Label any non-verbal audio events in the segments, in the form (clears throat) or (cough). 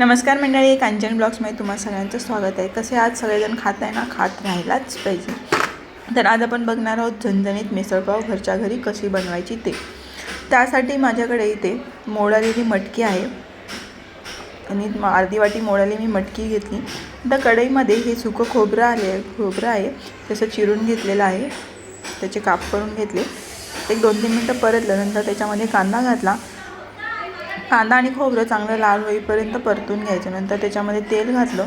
नमस्कार मंडळी कांचन ब्लॉग्समध्ये तुम्हा सगळ्यांचं स्वागत आहे. कसे आज सगळेजण खात आहे ना? खात राहायलाच पाहिजे. तर आज आपण बघणार आहोत झणझणीत मिसळपाव घरच्या घरी कशी बनवायची ते. त्यासाठी माझ्याकडे इथे मोडालेली मटकी आहे. आणि अर्धी वाटी मोडाली मी मटकी घेतली. आता कढईमध्ये हे सुकं खोबरं आले खोबरं आहे. तसं चिरून घेतलेलं आहे त्याचे काप करून घेतले. एक दोन तीन मिनटं परतलं नंतर त्याच्यामध्ये कांदा घातला. कांदा आणि खोबरं चांगलं लाल होईपर्यंत परतून घ्यायचं. नंतर त्याच्यामध्ये तेल घातलं.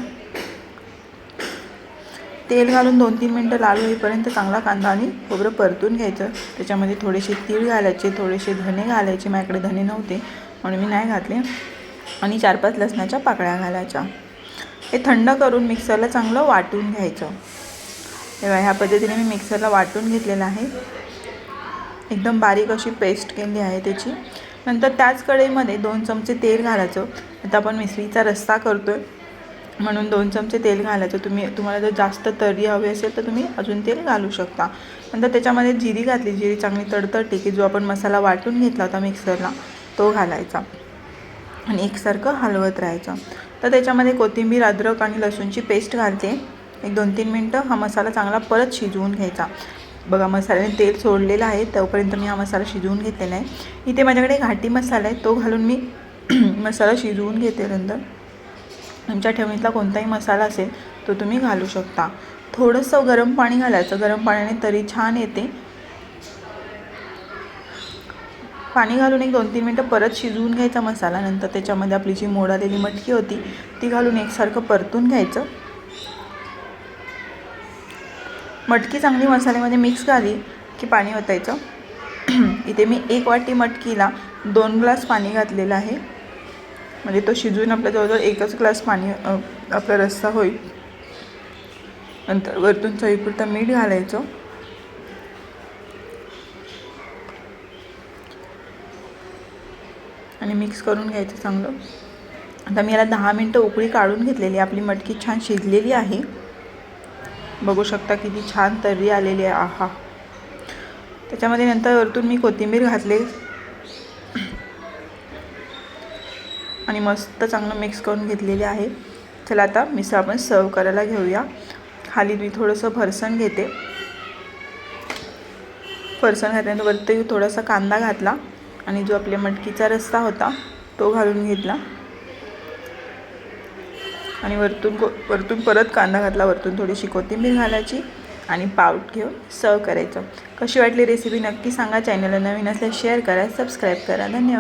तेल घालून दोन तीन मिनटं लाल होईपर्यंत चांगला कांदा आणि खोबरं परतून घ्यायचं. त्याच्यामध्ये थोडेसे तीळ घालायचे थोडेसे धने घालायचे. माझ्याकडे धने नव्हते म्हणून मी नाही घातले. आणि चार पाच लसणाच्या पाकळ्या घालायच्या. हे थंड करून मिक्सरला चांगलं वाटून घ्यायचं. तेव्हा ह्या पद्धतीने मी मिक्सरला वाटून घेतलेलं आहे. एकदम बारीक अशी पेस्ट केली आहे त्याची. नंतर त्याच कढईमध्ये दोन चमचे तेल घालायचं. आता आपण मिसळीचा रस्सा करतो आहे म्हणून दोन चमचे तेल घालायचं. तुम्ही तुम्हाला जर जास्त तरी हवी असेल तर तुम्ही अजून तेल घालू शकता. नंतर त्याच्यामध्ये जिरी घातली. जिरी चांगली तडतडली की जो आपण मसाला वाटून घेतला होता मिक्सरला तो घालायचा. आणि एकसारखं हलवत राहायचं. तर त्याच्यामध्ये कोथिंबीर अद्रक आणि लसूणची पेस्ट घालते. एक दोन तीन मिनटं हा मसाला चांगला परत शिजवून घ्यायचा. बघा मसाल्याने तेल सोडलेलं आहे. तोपर्यंत मी हा मसाला शिजवून घेतलेला आहे. इथे माझ्याकडे घाटी मसाला आहे. तो घालून मी (clears throat) मसाला शिजवून घेते नंतर तुमच्या ठेवणीतला कोणताही मसाला असेल तो तुम्ही घालू शकता. थोडंसं गरम पाणी घालायचं. गरम पाण्याने तरी छान येते. पाणी घालून एक दोन तीन मिनटं परत शिजवून घ्यायचा मसाला. नंतर त्याच्यामध्ये आपली जी मोड आलेली मटकी होती ती घालून एकसारखं परतून घ्यायचं. मटकी चांगली मसाल्यामध्ये मिक्स झाली की पाणी ओतायचं. (clears throat) इथे मी एक वाटी मटकीला दोन ग्लास पाणी घातलेलं आहे. म्हणजे तो शिजून आपल्या जवळजवळ एकच ग्लास पाणी आपला रस्सा होईल. नंतर वरतून चवीपुरतं मीठ घालायचं. आणि मिक्स करून घ्यायचं चांगलं. आता मी याला दहा मिनटं उकळी काढून घेतलेली आपली मटकी छान शिजलेली आहे. बघू शकता किती छान तर्री आलेली आहे. आहा. त्याच्यामध्ये नंतर वरतून मी कोथिंबीर घातले. आणि मस्त चांगलं मिक्स करून घेतलेले आहे. चला आता मिसळ आपण सर्व करायला घेऊया. खाली मी थोडंसं फरसण घेते. फरसण घातल्यानंतर वरती थोडासा कांदा घातला. आणि जो आपल्या मटकीचा रस्ता होता तो घालून घेतला. आणि वरतून को वरतून परत कांदा घातला वरतून थोडीशी कोथिंबीर घालायची आणि पावट घेऊन सर्व करायचं. कशी वाटली रेसिपी नक्की सांगा. चॅनलला नवीन असल्यास शेअर करा सबस्क्राईब करा. धन्यवाद.